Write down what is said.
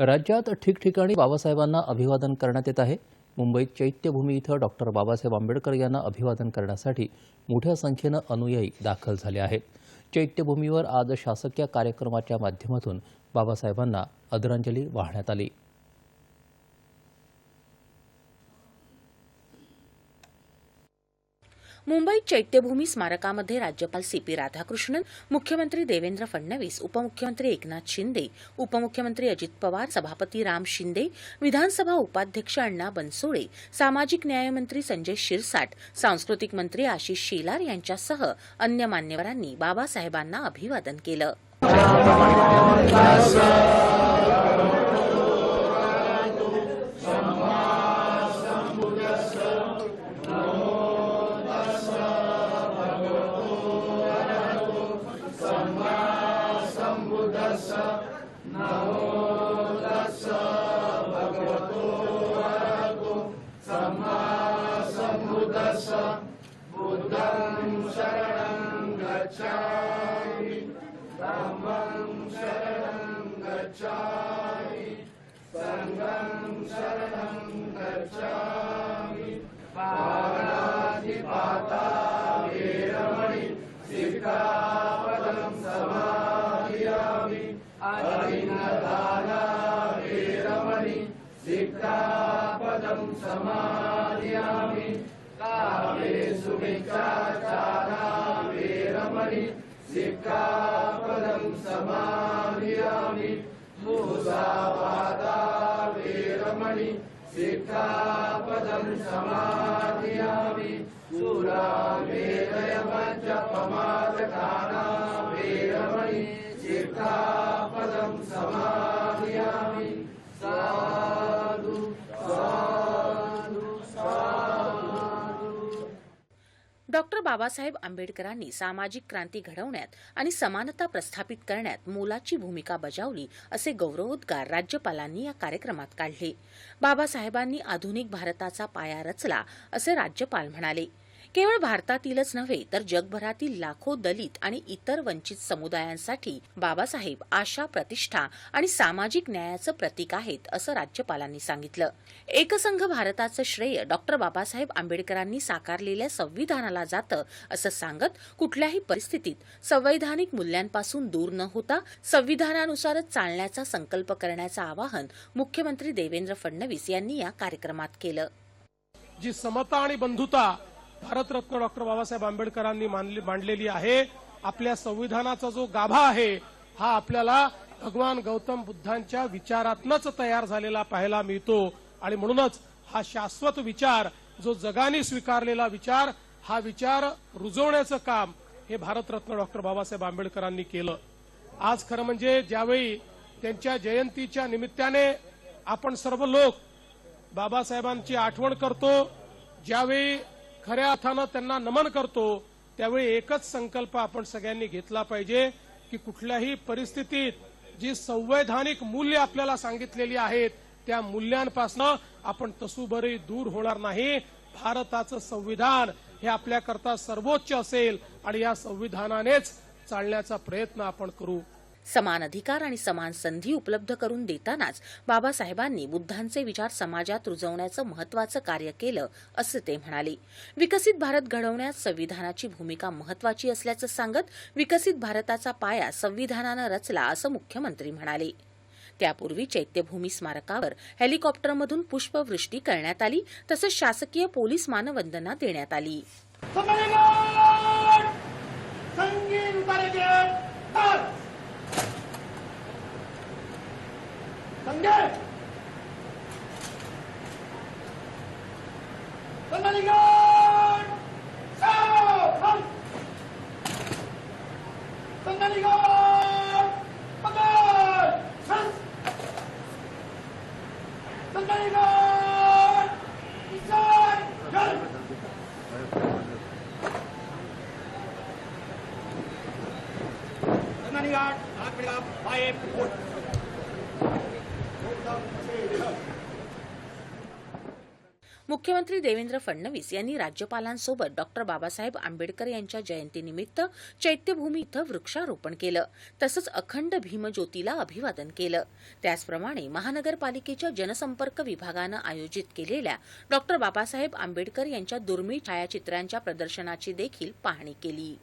राज्यात ठिकठिकाणी बाबासाहेबांना अभिवादन करण्यात येत आहे. मुंबईत चैत्यभूमी इथं डॉक्टर बाबासाहेब आंबेडकर यांना अभिवादन करण्यासाठी मोठ्या संख्येनं अनुयायी दाखल झाले आहेत. चैत्यभूमीवर आज शासकीय कार्यक्रमाच्या माध्यमातून बाबासाहेबांना आदरांजली वाहण्यात आली. मुंबईत चैत्यभूमी स्मारकामध्ये राज्यपाल सी पी राधाकृष्णन मुख्यमंत्री देवेंद्र फडणवीस उपमुख्यमंत्री एकनाथ शिंदे उपमुख्यमंत्री अजित पवार सभापती राम शिंदे विधानसभा उपाध्यक्ष अण्णा बनसोडे सामाजिक न्यायमंत्री संजय शिरसाट सांस्कृतिक मंत्री आशिष शेलार यांच्यासह अन्य मान्यवरांनी बाबासाहेबांना अभिवादन केलं. रणं गच्छामि परं शरणं गच्छामि पाणाधिपाता भेरमणि दिका पदम् समारयामि वेरमणि दिका पदम् समारयामि कामे सुमिता वेरमणि समाधियामि मुसावादा वेरमणि सिक्खापदं समाधियामि सुरा वेदय पमादकाना वेरमणि सिक्खापदं समाधि डॉक्टर बाबासाहेब आंबेडकरांनी सामाजिक क्रांती घडवण्यात आणि समानता प्रस्थापित करण्यात मोलाची भूमिका बजावली असे गौरवोद्गार राज्यपालांनी या कार्यक्रमात काढले. बाबासाहेबांनी आधुनिक भारताचा पाया रचला असे राज्यपाल म्हणाले. केवळ भारतातीलच नव्हे तर जगभरातील लाखो दलित आणि इतर वंचित समुदायांसाठी बाबासाहेब आशा प्रतिष्ठा आणि सामाजिक न्यायाचं प्रतीक आहेत असं राज्यपालांनी सांगितलं. एकसंघ भारताचं श्रेय डॉक्टर बाबासाहेब आंबेडकरांनी साकारलेल्या संविधानाला जातं असं सांगत कुठल्याही परिस्थितीत संवैधानिक मूल्यांपासून दूर न होता संविधानानुसारच चालण्याचा संकल्प करण्याचं आवाहन मुख्यमंत्री देवेंद्र फडणवीस यांनी या कार्यक्रमात केलं. जी समता आणि बंधुता भारतरत्न डॉक्टर बाबासाहेब आंबेडकरांनी मानली- मांडलेली आहे. आपल्या संविधानाचा जो गाभा आहे हा आपल्याला भगवान गौतम बुद्धांच्या विचारातनच तयार झालेला पाहायला मिळतो. आणि म्हणूनच हा शाश्वत विचार जो जगाने स्वीकारलेला विचार हा विचार रुजवण्याचं काम हे भारतरत्न डॉक्टर बाबासाहेब आंबेडकरांनी केलं. आज खरं म्हणजे ज्यावेळी त्यांच्या जयंतीच्या निमित्ताने आपण सर्व लोक बाबासाहेबांची आठवण करतो ज्यावेळी खऱ्या अर्थानं त्यांना नमन करतो त्यावेळी एकच संकल्प आपण सगळ्यांनी घेतला पाहिजे की कुठल्याही परिस्थितीत जी संवैधानिक मूल्य आपल्याला सांगितलेली आहेत त्या मूल्यांपासनं आपण तसुभरी दूर होणार नाही. भारताचं संविधान हे आपल्याकरता सर्वोच्च असेल आणि या संविधानानेच चालण्याचा प्रयत्न आपण करू. समान अधिकार आणि समान संधी उपलब्ध करून देतानाच बाबासाहेबांनी बुद्धांचे विचार समाजात रुजवण्याचं महत्वाचं कार्य केलं असं ते म्हणाले. विकसित भारत घडवण्यात संविधानाची भूमिका महत्वाची असल्याचं सांगत विकसित भारताचा पाया संविधानानं रचला असं मुख्यमंत्री म्हणाले. त्यापूर्वी चैत्यभूमी स्मारकावर हेलिकॉप्टरमधून पुष्पवृष्टी करण्यात आली तसंच शासकीय पोलीस मानवंदना देण्यात आली. 연결! 연결! 사업! 연결! 막을! 찬스! 연결! 이상! 열! 연결! 나쁘리가 바에 못! मुख्यमंत्री देवेंद्र फडणवीस यांनी राज्यपालांसोबत डॉक्टर बाबासाहेब आंबेडकर यांच्या जयंतीनिमित्त चैत्यभूमी इथं वृक्षारोपण केलं. तसंच अखंड भीमज्योतीला अभिवादन केलं. त्याचप्रमाणे महानगरपालिकेच्या जनसंपर्क विभागानं आयोजित केलेल्या डॉक्टर बाबासाहेब आंबेडकर यांच्या दुर्मिळ छायाचित्रांच्या प्रदर्शनाची देखील पाहणी केली.